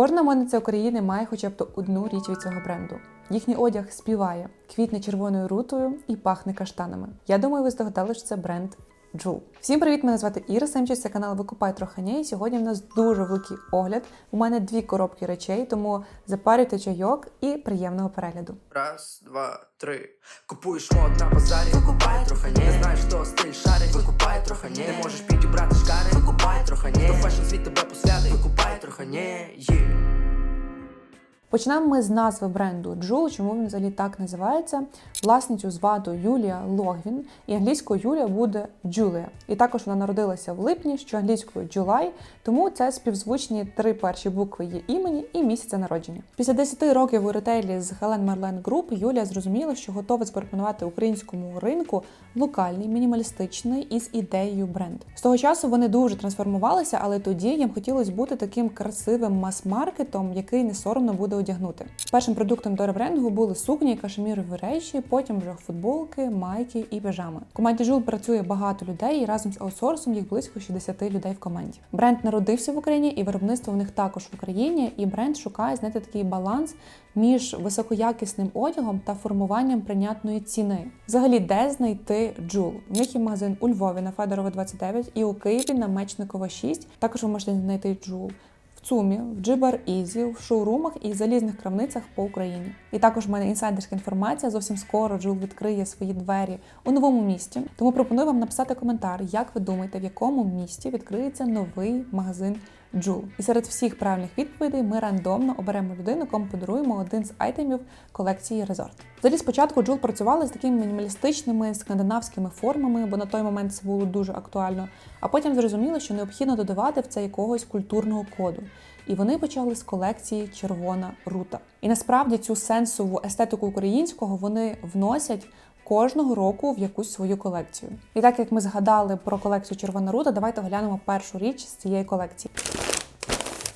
Кожна модниця України має хоча б одну річ від цього бренду. Їхній одяг співає, квітне червоною рутою і пахне каштанами. Я думаю, ви здогадали, що це бренд Джул. Всім привіт! Мене звати Іра Семчич, це канал Викупай Трохані. І сьогодні в нас дуже великий огляд. У мене дві коробки речей, тому запарюйте чайок і приємного перегляду. Раз, два, три. Купуєш мод на базарі, викупай трохи. Не знаєш, що стиль шарить, викупай трохи. Не можеш підібрати шкари, викупай трохи ні. То фешн світ тебе посвятить, викупай трохи ні. Почнемо ми з назви бренду Джул. Чому він взагалі так називається? Власницю звати Юлія Логвін, і англійською Юлія буде Джулія. І також вона народилася в липні, що англійською July, тому це співзвучні три перші букви її імені і місяця народження. Після 10 років у ретейлі з Helen Marlen Group Юлія зрозуміла, що готова запропонувати українському ринку локальний, мінімалістичний із ідеєю бренд. З того часу вони дуже трансформувалися, але тоді їм хотілося бути таким красивим мас-маркетом, який не соромно буде одягнути. Першим продуктом до ребрендингу були сукні, кашемірові речі, потім вже футболки, майки і піжами. В команді Жул працює багато людей, і разом з аутсорсом їх близько 60 людей в команді. Бренд народився в Україні, і виробництво в них також в Україні. І бренд шукає знаєте, такий баланс між високоякісним одягом та формуванням прийнятної ціни. Взагалі, де знайти Джул? В них є магазин у Львові на Федорова 29 і у Києві на Мечникова 6. Також ви можете знайти Джул ЦУМі, в Джибар Ізі, в шоурумах і залізних крамницях по Україні. І також в мене інсайдерська інформація. Зовсім скоро Джул відкриє свої двері у новому місті. Тому пропоную вам написати коментар, як ви думаєте, в якому місті відкриється новий магазин Джул. І серед всіх правильних відповідей ми рандомно оберемо людину, кому подаруємо один з айтемів колекції Резорт. Взагалі спочатку Джул працювали з такими мінімалістичними скандинавськими формами, бо на той момент це було дуже актуально. А потім зрозуміло, що необхідно додавати в це якогось культурного коду. І вони почали з колекції Червона рута. І насправді цю сенсову естетику українського вони вносять. Кожного року в якусь свою колекцію. І так як ми згадали про колекцію Червона Руда, давайте глянемо першу річ з цієї колекції.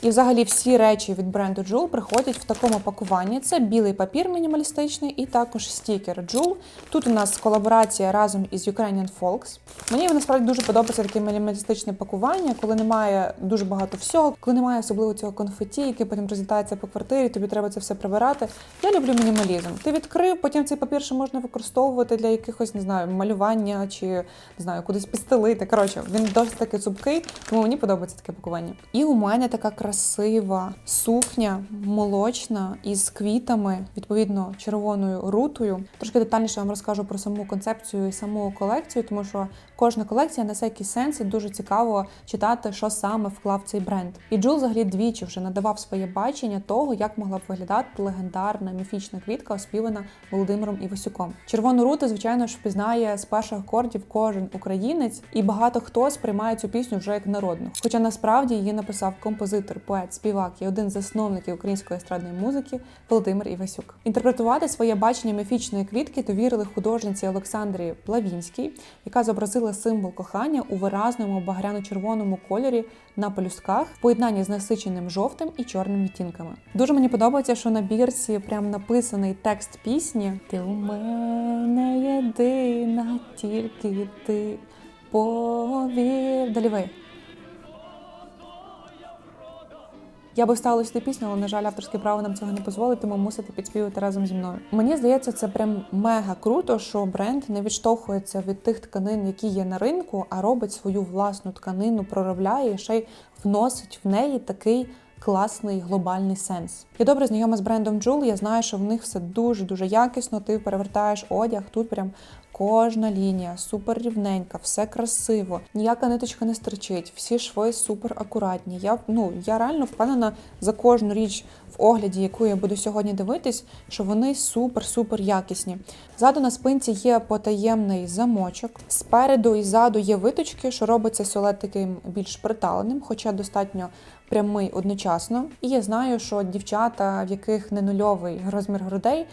І взагалі всі речі від бренду Joule приходять в такому пакуванні. Це білий папір мінімалістичний і також стікер Joule. Тут у нас колаборація разом із Ukrainian Folks. Мені насправді дуже подобається таке мінімалістичне пакування, коли немає дуже багато всього, коли немає особливо цього конфеті, який потім розлітається по квартирі, тобі треба це все прибирати. Я люблю мінімалізм. Ти відкрив, потім цей папір ще можна використовувати для якихось, не знаю, малювання чи не знаю, кудись підстелити. Коротше, він досить таки цупкий, тому мені подобається таке пакування. І у мене така красива сукня молочна із квітами, відповідно, червоною рутою. Трошки детальніше вам розкажу про саму концепцію і саму колекцію, тому що кожна колекція несе якийсь сенс і дуже цікаво читати, що саме вклав цей бренд. І Джул взагалі двічі вже надавав своє бачення того, як могла б виглядати легендарна міфічна квітка, оспівана Володимиром Івасюком. Червону руту, звичайно ж, впізнає з перших акордів кожен українець, і багато хто сприймає цю пісню вже як народну. Хоча насправді її написав композитор, поет, співак і один з засновників української естрадної музики Володимир Івасюк. Інтерпретувати своє бачення міфічної квітки довірили художниці Олександрі Плавінській, яка зобразила символ кохання у виразному багряно-червоному кольорі на полюсках в поєднанні з насиченим жовтим і чорним відтінками. Дуже мені подобається, що на бірці прям написаний текст пісні Ти у мене єдина, тільки ти повір. Далі ви. Я би вставила сюди пісню, але на жаль, авторське право нам цього не дозволить, тому мусите підспівати разом зі мною. Мені здається, це прям мега круто, що бренд не відштовхується від тих тканин, які є на ринку, а робить свою власну тканину, проробляє і ще й вносить в неї такий. Класний глобальний сенс. Я добре знайома з брендом Джул. Я знаю, що в них все дуже дуже якісно. Ти перевертаєш одяг. Тут прям кожна лінія супер рівненька, все красиво, ніяка ниточка не стерчить, всі шви супер акуратні. Я ну я реально впевнена за кожну річ в огляді, яку я буду сьогодні дивитись, що вони супер-супер якісні. Ззаду на спинці є потаємний замочок. Спереду і ззаду є виточки, що робиться сюжет таким більш приталеним, хоча достатньо прямий одночасно. І я знаю, що дівчата, в яких не нульовий розмір грудей,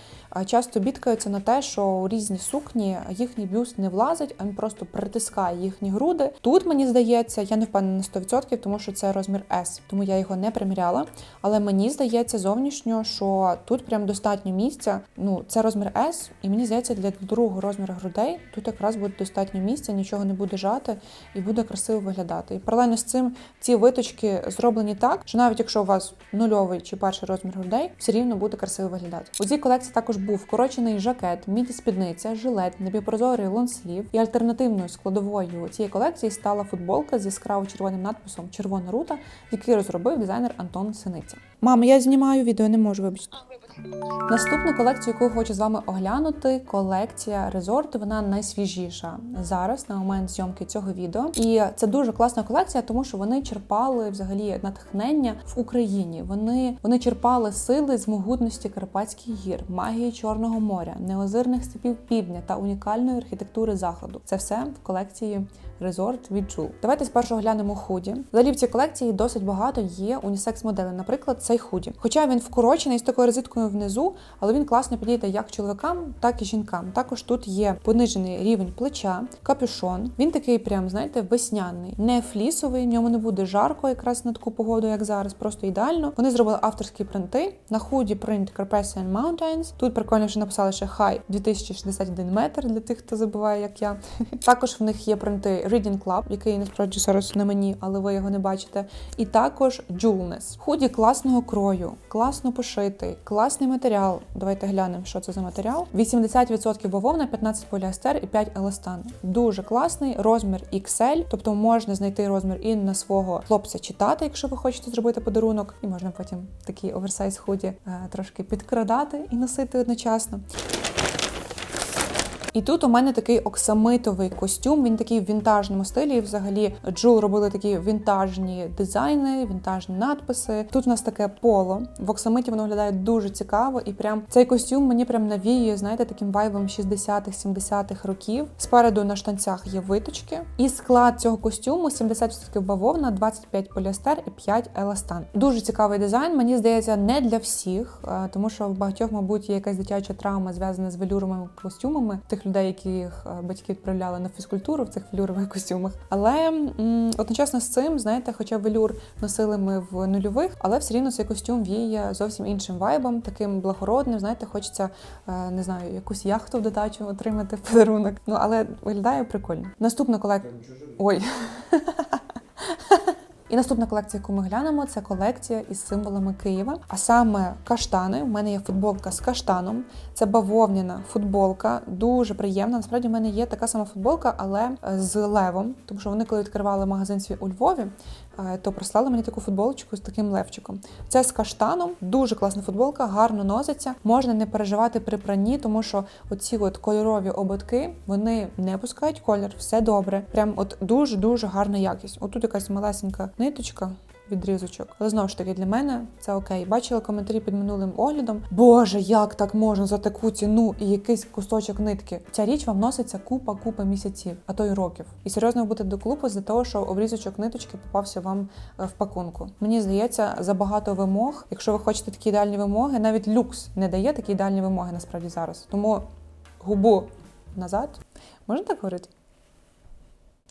часто бідкаються на те, що у різні сукні їхній бюст не влазить, а він просто притискає їхні груди. Тут мені здається, я не впевнена на 100%, тому що це розмір S, тому я його не приміряла. Але мені здається зовнішньо, що тут прям достатньо місця. Ну, це розмір S, і мені здається, для другого розміру грудей тут якраз буде достатньо місця, нічого не буде жати і буде красиво виглядати. І паралельно з цим ці виточки зроблені так, що навіть якщо у вас нульовий чи перший розмір грудей, все рівно буде красиво виглядати. У цій колекції також був вкорочений жакет, міді спідниця, жилет, напівпрозорий лонслів. І альтернативною складовою цієї колекції стала футболка з яскраво червоним надписом Червона рута, який розробив дизайнер Антон Синиця. Мама, я знімаю відео, не можу вибачити. Наступну колекцію, яку хочу з вами оглянути, колекція резорту. Вона найсвіжіша зараз на момент зйомки цього відео. І це дуже класна колекція, тому що вони черпали взагалі натхнення в Україні. Вони, вони черпали сили з могутності Карпатських гір, магії Чорного моря, неозирних степів півдня та унікальної архітектури заходу. Це все в колекції Резорт від Джул. Давайте спершу глянемо худі. Взагалі в цій колекції досить багато є унісекс моделей. Наприклад, цей худі. Хоча він вкорочений з такою розиткою внизу, але він класно підійде як чоловікам, так і жінкам. Також тут є понижений рівень плеча, капюшон. Він такий, прям знаєте, весняний, не флісовий. В ньому не буде жарко, якраз на таку погоду, як зараз. Просто ідеально. Вони зробили авторські принти. На худі принт Carpathian Mountains. Тут прикольно, що написали ще High 2061 метр для тих, хто забуває, як я. Також в них є принти Reading Club, який насправді зараз на мені, але ви його не бачите. І також Jewelness. Худі класного крою, класно пошитий, класний матеріал. Давайте глянемо, що це за матеріал. 80% бавовна, 15 поліестер і 5 еластан. Дуже класний розмір XL, тобто можна знайти розмір і на свого хлопця читати, якщо ви хочете зробити подарунок, і можна потім такі оверсайз худі е, трошки підкрадати і носити одночасно. І тут у мене такий оксамитовий костюм. Він такий в вінтажному стилі. І взагалі Джул робили такі вінтажні дизайни, вінтажні надписи. Тут у нас таке поло. В оксамиті воно виглядає дуже цікаво, і прям цей костюм мені прям навіює, знаєте, таким вайбом 60-х, 70-х років. Спереду на штанцях є виточки. І склад цього костюму 70% бавовна, 25 поліестер і 5 еластан. Дуже цікавий дизайн. Мені здається, не для всіх, е, тому що в багатьох, мабуть, є якась дитяча травма зв'язана з велюровими костюмами тих людей, яких е, батьки відправляли на фізкультуру в цих велюрових костюмах. Але м, одночасно з цим, знаєте, хоча велюр носили ми в нульових, але все рівно цей костюм віє зовсім іншим вайбом, таким благородним. Знаєте, хочеться е, не знаю, якусь яхту в додачу отримати в подарунок. Ну але виглядає прикольно. Наступна колекція. Ой. І наступна колекція, яку ми глянемо, це колекція із символами Києва. А саме каштани. У мене є футболка з каштаном. Це бавовняна футболка, дуже приємна. Насправді, в мене є така сама футболка, але з левом. Тому що вони, коли відкривали магазин свій у Львові, то прислали мені таку футболочку з таким левчиком. Це з каштаном, дуже класна футболка, гарно носиться. Можна не переживати при пранні, тому що оці от кольорові ободки вони не пускають колір, все добре. Прям от дуже дуже гарна якість. Отут якась малесенька ниточка. Відрізочок, але знову ж таки для мене це окей. Бачила коментарі під минулим оглядом. Боже, як так можна за таку ціну і якийсь кусочок нитки? Ця річ вам носиться купа, купа місяців, а то й років. І серйозно буде до клубу за того, що обрізочок ниточки попався вам е, в пакунку. Мені здається, забагато вимог. Якщо ви хочете такі ідеальні вимоги, навіть люкс не дає такі ідеальні вимоги насправді зараз. Тому губу назад. Можна так говорити?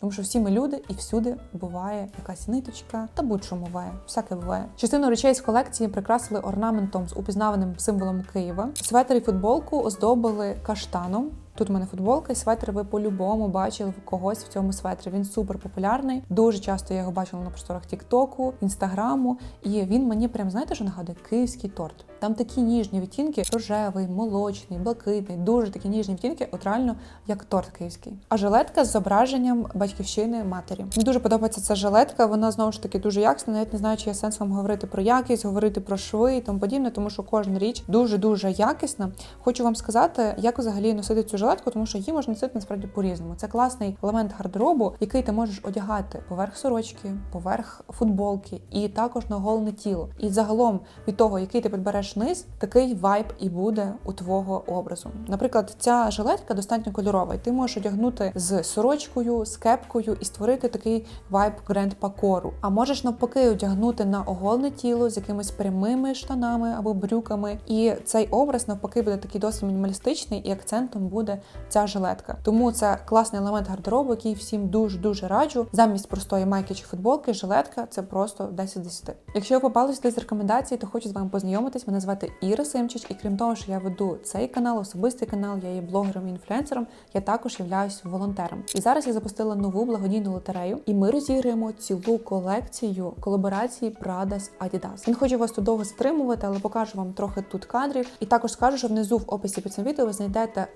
Тому що всі ми люди і всюди буває якась ниточка та будь-що буває. Всяке буває. Частину речей з колекції прикрасили орнаментом з упізнаваним символом Києва. Светер і футболку оздобили каштаном. Тут у мене футболка і светр. Ви по-любому бачили когось в цьому светрі. Він супер популярний. Дуже часто я його бачила на просторах Тіктоку, інстаграму. І він мені прям знаєте, що нагадує київський торт. Там такі ніжні відтінки: рожевий, молочний, блакитний, дуже такі ніжні відтінки, от реально як торт київський. А жилетка з зображенням батьківщини матері. Мені дуже подобається ця жилетка. Вона знову ж таки дуже якісна. Навіть не знаю, чи є сенс вам говорити про якість, говорити про шви і тому подібне, тому що кожна річ дуже дуже якісна. Хочу вам сказати, як взагалі носити цю жилетку, тому що її можна носити насправді по-різному. Це класний елемент гардеробу, який ти можеш одягати поверх сорочки, поверх футболки і також на голене тіло. І загалом від того, який ти підбереш низ, такий вайб і буде у твого образу. Наприклад, ця жилетка достатньо кольорова, і ти можеш одягнути з сорочкою, з кепкою і створити такий вайб гренд пакору. А можеш навпаки одягнути на оголене тіло з якимись прямими штанами або брюками. І цей образ навпаки буде такий досить мінімалістичний, і акцентом буде буде ця жилетка. Тому це класний елемент гардеробу, який всім дуже дуже раджу. Замість простої майки чи футболки, жилетка це просто 10 з 10. Якщо ви попали сюди з рекомендацій, то хочу з вами познайомитись. Мене звати Іра Симчич, і крім того, що я веду цей канал, особистий канал, я є блогером і інфлюенсером. Я також являюсь волонтером. І зараз я запустила нову благодійну лотерею, і ми розіграємо цілу колекцію колаборації Prada з Adidas. Не хочу вас тут довго затримувати, але покажу вам трохи тут кадрів. І також скажу, що внизу в описі під цим відео ви знайдете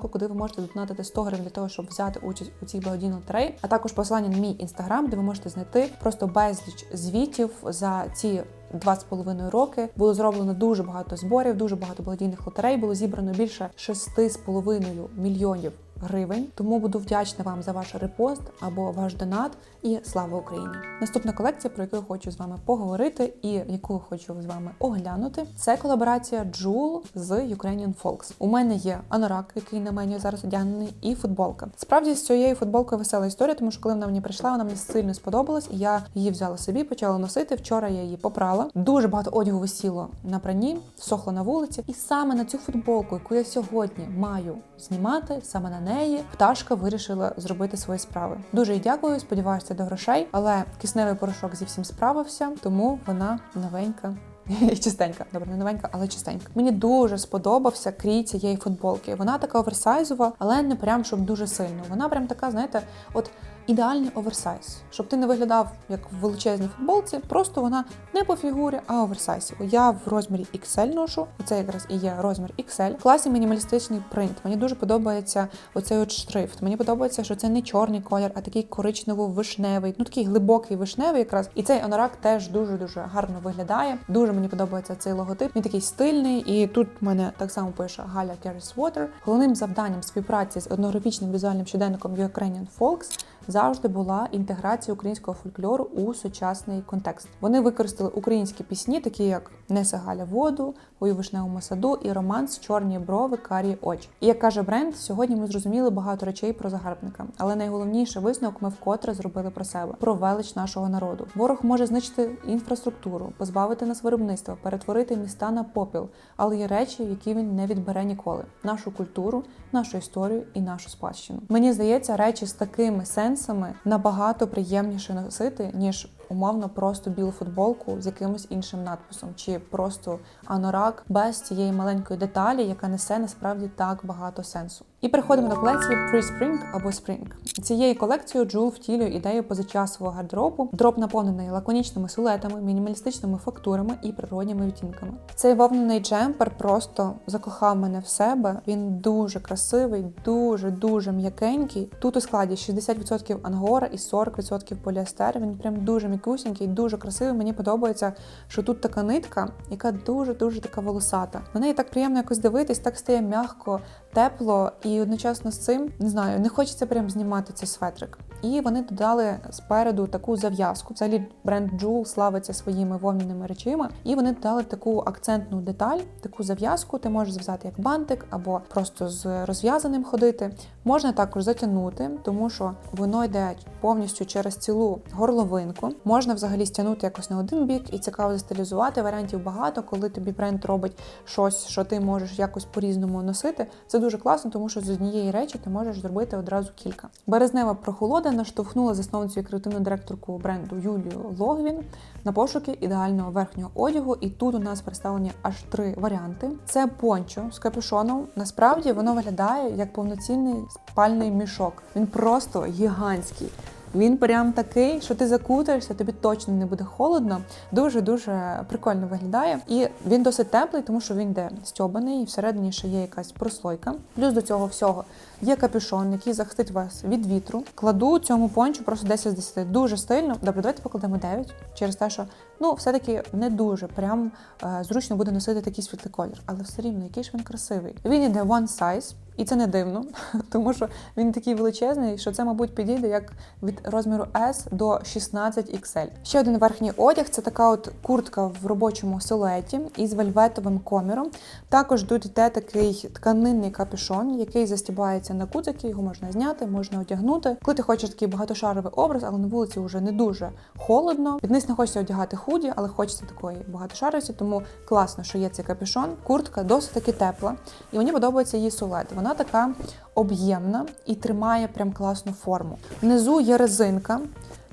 монобанку, куди ви можете донатити 100 гривень для того, щоб взяти участь у цій благодійній лотереї, а також посилання на мій інстаграм, де ви можете знайти просто безліч звітів за ці. Два з половиною роки було зроблено дуже багато зборів, дуже багато благодійних лотерей. Було зібрано більше шести з половиною мільйонів гривень. Тому буду вдячна вам за ваш репост або ваш донат. І слава Україні! Наступна колекція, про яку я хочу з вами поговорити, і яку хочу з вами оглянути, це колаборація Jewel з Ukrainian Folks. У мене є анорак, який на мені зараз одягнений, і футболка. Справді з цією футболкою весела історія, тому що коли вона мені прийшла, вона мені сильно сподобалась, і я її взяла собі, почала носити. Вчора я її попрала. Дуже багато одягу висіло на прані, сохло на вулиці. І саме на цю футболку, яку я сьогодні маю знімати, саме на неї пташка вирішила зробити свої справи. Дуже їй дякую. Сподіваюся до грошей, але кисневий порошок зі всім справився, тому вона новенька. Чистенька, добре, не новенька, але чистенька. Мені дуже сподобався крій цієї футболки. Вона така оверсайзова, але не прям щоб дуже сильно. Вона прям така, знаєте, от ідеальний оверсайз, щоб ти не виглядав як в величезній футболці. Просто вона не по фігурі, а оверсайз. Я в розмірі XL ношу. Оце якраз і є розмір XL. Класі мінімалістичний принт. Мені дуже подобається оцей от шрифт. Мені подобається, що це не чорний колір, а такий коричнево-вишневий, ну такий глибокий вишневий якраз. І цей анорак теж дуже дуже гарно виглядає. Дуже мені подобається цей логотип. Він такий стильний, і тут мене так само пише Галя Carries Water. Головним завданням співпраці з однографічним візуальним щоденником Ukrainian Folks завжди була інтеграція українського фольклору у сучасний контекст. Вони використали українські пісні, такі як Несе Галя воду, «Ой вишневому саду і романс Чорні брови, карі очі. І як каже бренд, сьогодні ми зрозуміли багато речей про загарбника, але найголовніше висновок ми вкотре зробили про себе, про велич нашого народу. Ворог може знищити інфраструктуру, позбавити нас виробництва, перетворити міста на попіл, але є речі, які він не відбере ніколи: нашу культуру, нашу історію і нашу спадщину. Мені здається, речі з такими сенсами набагато приємніше носити, ніж умовно просто білу футболку з якимось іншим надписом, чи просто анорак без цієї маленької деталі, яка несе насправді так багато сенсу. І переходимо до колекції Pre-Spring або Spring. Цією колекцією Джул втілює ідею позачасового гардеробу, дроп наповнений лаконічними силуетами, мінімалістичними фактурами і природніми відтінками. Цей вовняний джемпер просто закохав мене в себе. Він дуже красивий, дуже дуже м'якенький. Тут у складі 60% ангора і 40% поліестер. Він прям дуже м'якусенький, дуже красивий. Мені подобається, що тут така нитка, яка дуже дуже така волосата. На неї так приємно якось дивитись, так стає м'яко, тепло, і одночасно з цим не знаю, не хочеться прям знімати цей светрик. І вони додали спереду таку зав'язку. Взагалі бренд Jewel славиться своїми вовняними речима, і вони додали таку акцентну деталь, таку зав'язку. Ти можеш зв'язати як бантик або просто з розв'язаним ходити. Можна також затягнути, тому що воно йде повністю через цілу горловинку. Можна взагалі стягнути якось на один бік і цікаво застилізувати. Варіантів багато, коли тобі бренд робить щось, що ти можеш якось по-різному носити. Це дуже класно, тому що з однієї речі ти можеш зробити одразу кілька. Березнева прохолода наштовхнула засновницю і креативну директорку бренду Юлію Логвін на пошуки ідеального верхнього одягу. І тут у нас представлені аж три варіанти: це пончо з капюшоном. Насправді воно виглядає як повноцінний спальний мішок. Він просто гігантський. Він прям такий, що ти закутаєшся, тобі точно не буде холодно. Дуже дуже прикольно виглядає. І він досить теплий, тому що він йде стьобаний, і всередині ще є якась прослойка. Плюс до цього всього є капюшон, який захистить вас від вітру. Кладу цьому пончу просто 10 з 10. Дуже стильно. Добре, давайте покладемо 9 через те, що ну все-таки не дуже прям е, зручно буде носити такий світлий колір, але все рівно, який ж він красивий. Він іде one size. І це не дивно, тому що він такий величезний, що це, мабуть, підійде як від розміру S до 16XL. Ще один верхній одяг це така от куртка в робочому силуеті із вельветовим коміром. Також тут йде такий тканинний капюшон, який застібається на куцики, його можна зняти, можна одягнути. Коли ти хочеш такий багатошаровий образ, але на вулиці вже не дуже холодно. Під низ не хочеться одягати худі, але хочеться такої багатошаровості, тому класно, що є цей капюшон. Куртка досить таки тепла, і мені подобається її сулет. Вона така об'ємна і тримає прям класну форму. Внизу є резинка.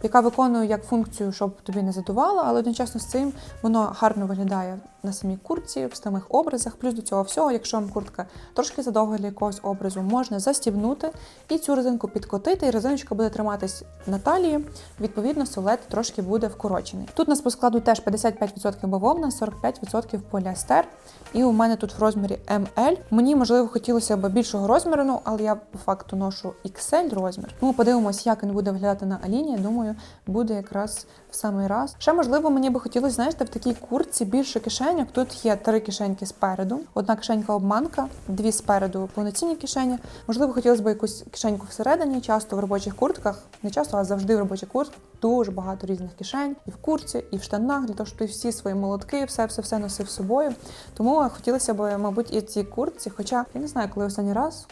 Яка виконує як функцію, щоб тобі не задувало, але одночасно з цим воно гарно виглядає на самій куртці, в самих образах. Плюс до цього всього, якщо вам куртка трошки задовга для якогось образу, можна застібнути і цю резинку підкотити, і резиночка буде триматись на талії. Відповідно, силует трошки буде вкорочений. Тут у нас по складу теж 55% бавовна, 45% поліестер. І у мене тут в розмірі ML. Мені можливо хотілося б більшого розміру, ну але я по факту ношу XL розмір. Тому подивимось, як він буде виглядати на Аліні. Я думаю, буде якраз в самий раз. Ще можливо, мені би хотілося, знаєте, в такій куртці більше кишеньок. Тут є три кишеньки спереду, одна кишенька обманка, дві спереду повноцінні кишені. Можливо, хотілося б якусь кишеньку всередині. Часто в робочих куртках, не часто, а завжди в робочих куртках дуже багато різних кишень і в куртці, і в штанах, для того, щоб ти всі свої молотки, все, все, все носив з собою. Тому хотілося б, мабуть, і цій куртці, хоча я не знаю, коли останній раз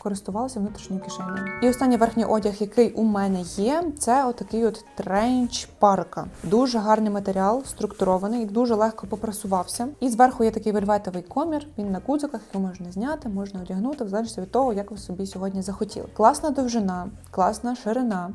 користувалася внутрішньою кишенею. І останній верхній одяг, який у мене є, це отакий от тренч парка. Дуже гарний матеріал, структурований, дуже легко попрасувався. І зверху є такий вельветовий комір. Він на кудзиках, його можна зняти, можна одягнути, в залежності від того, як ви собі сьогодні захотіли. Класна довжина, класна ширина.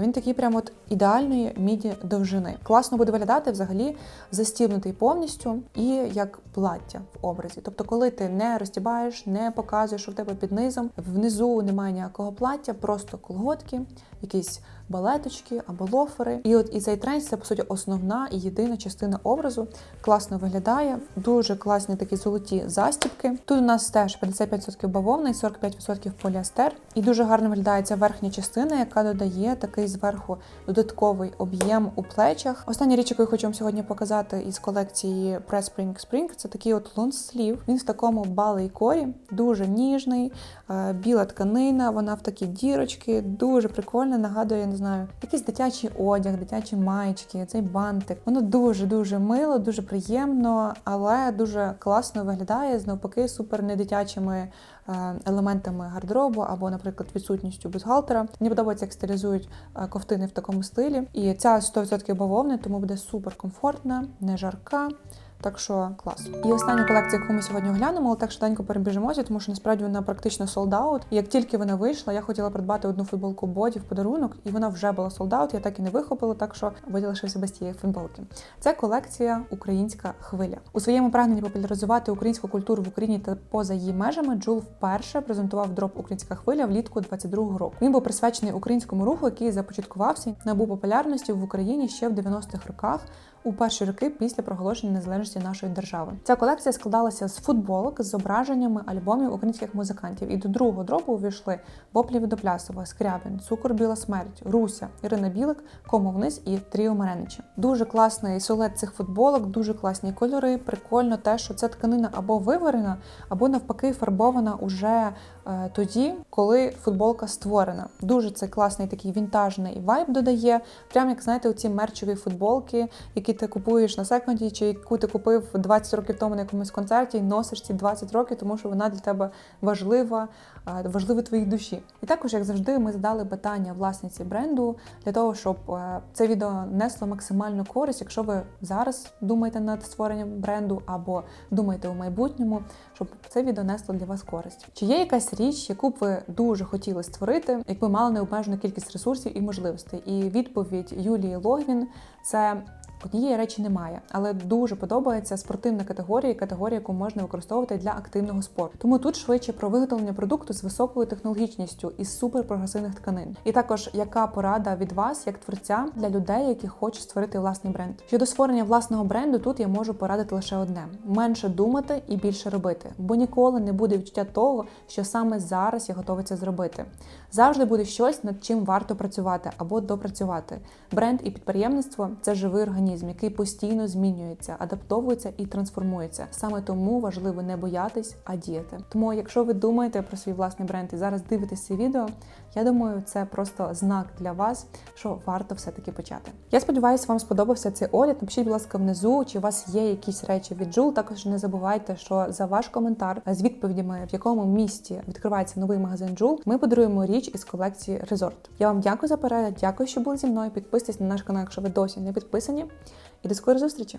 Він такий прямо от ідеальної міді довжини. Класно буде виглядати взагалі застібнутий повністю і як плаття в образі. Тобто, коли ти не розтібаєш, не показуєш, що в тебе під низом, внизу немає ніякого плаття, просто колготки, якісь балеточки або лофери. І от і цей тренд це по суті основна і єдина частина образу. Класно виглядає, дуже класні такі золоті застібки. Тут у нас теж 55% бавовна і 45% поліестер. І дуже гарно виглядає ця верхня частина, яка додає такий зверху додатковий об'єм у плечах. Остання річ, яку я хочу вам сьогодні показати із колекції Press Spring Spring, це такий от лонслів. Він в такому балейкорі, дуже ніжний, е, біла тканина, вона в такі дірочки, дуже прикольно, нагадує, я не знаю, якийсь дитячий одяг, дитячі маєчки, цей бантик. Воно дуже дуже мило, дуже приємно, але дуже класно виглядає з навпаки супер недитячими е, елементами гардеробу або, наприклад, відсутністю бюстгальтера. Мені подобається, як стилізують е, ковтини в такому стилі. І ця 100% бавовни, тому буде супер комфортна, не жарка. Так що клас. І остання колекція, яку ми сьогодні оглянемо, але так швиденько перебіжимося, тому що насправді вона практично солдаут. Як тільки вона вийшла, я хотіла придбати одну футболку боді в подарунок, і вона вже була солдаут. Я так і не вихопила, так що боді лишився без тієї футболки. Це колекція Українська хвиля. У своєму прагненні популяризувати українську культуру в Україні та поза її межами Джул вперше презентував дроп Українська хвиля влітку 22-го року. Він був присвячений українському руху, який започаткувався набув популярності в Україні ще в 90-х роках у перші роки після проголошення незалежності нашої держави. Ця колекція складалася з футболок з зображеннями альбомів українських музикантів. І до другого дропу увійшли Боплі Водоплясова, Скрябін, Цукор Біла Смерть, Руся, Ірина Білик, Кому вниз і Тріо Мареничі. Дуже класний силует цих футболок, дуже класні кольори. Прикольно те, що ця тканина або виварена, або навпаки фарбована уже тоді, коли футболка створена. Дуже це класний такий вінтажний вайб додає. Прям як знаєте, оці мерчові футболки, які ти купуєш на секонді, чи яку ти купив 20 років тому на якомусь концерті, і носиш ці 20 років, тому що вона для тебе важлива, е, важлива твоїй душі. І також, як завжди, ми задали питання власниці бренду для того, щоб е, це відео несло максимальну користь, якщо ви зараз думаєте над створенням бренду або думаєте у майбутньому, щоб це відео несло для вас користь. Чи є якась річ, яку б ви дуже хотіли створити, якби мали необмежену кількість ресурсів і можливостей? І відповідь Юлії Логвін це. Однієї речі немає, але дуже подобається спортивна категорія, категорія, яку можна використовувати для активного спорту. Тому тут швидше про виготовлення продукту з високою технологічністю із суперпрогресивних тканин. І також яка порада від вас, як творця, для людей, які хочуть створити власний бренд. Щодо створення власного бренду, тут я можу порадити лише одне: менше думати і більше робити, бо ніколи не буде відчуття того, що саме зараз я готовий це зробити. Завжди буде щось, над чим варто працювати або допрацювати. Бренд і підприємництво це живий організм який постійно змінюється, адаптовується і трансформується. Саме тому важливо не боятись, а діяти. Тому, якщо ви думаєте про свій власний бренд і зараз дивитесь це відео, я думаю, це просто знак для вас, що варто все-таки почати. Я сподіваюся, вам сподобався цей огляд. Напишіть, будь ласка, внизу, чи у вас є якісь речі від Джул. Також не забувайте, що за ваш коментар з відповідями, в якому місті відкривається новий магазин Джул, ми подаруємо річ із колекції Resort. Я вам дякую за перегляд, дякую, що були зі мною. Підписуйтесь на наш канал, якщо ви досі не підписані. І до скорої зустрічі!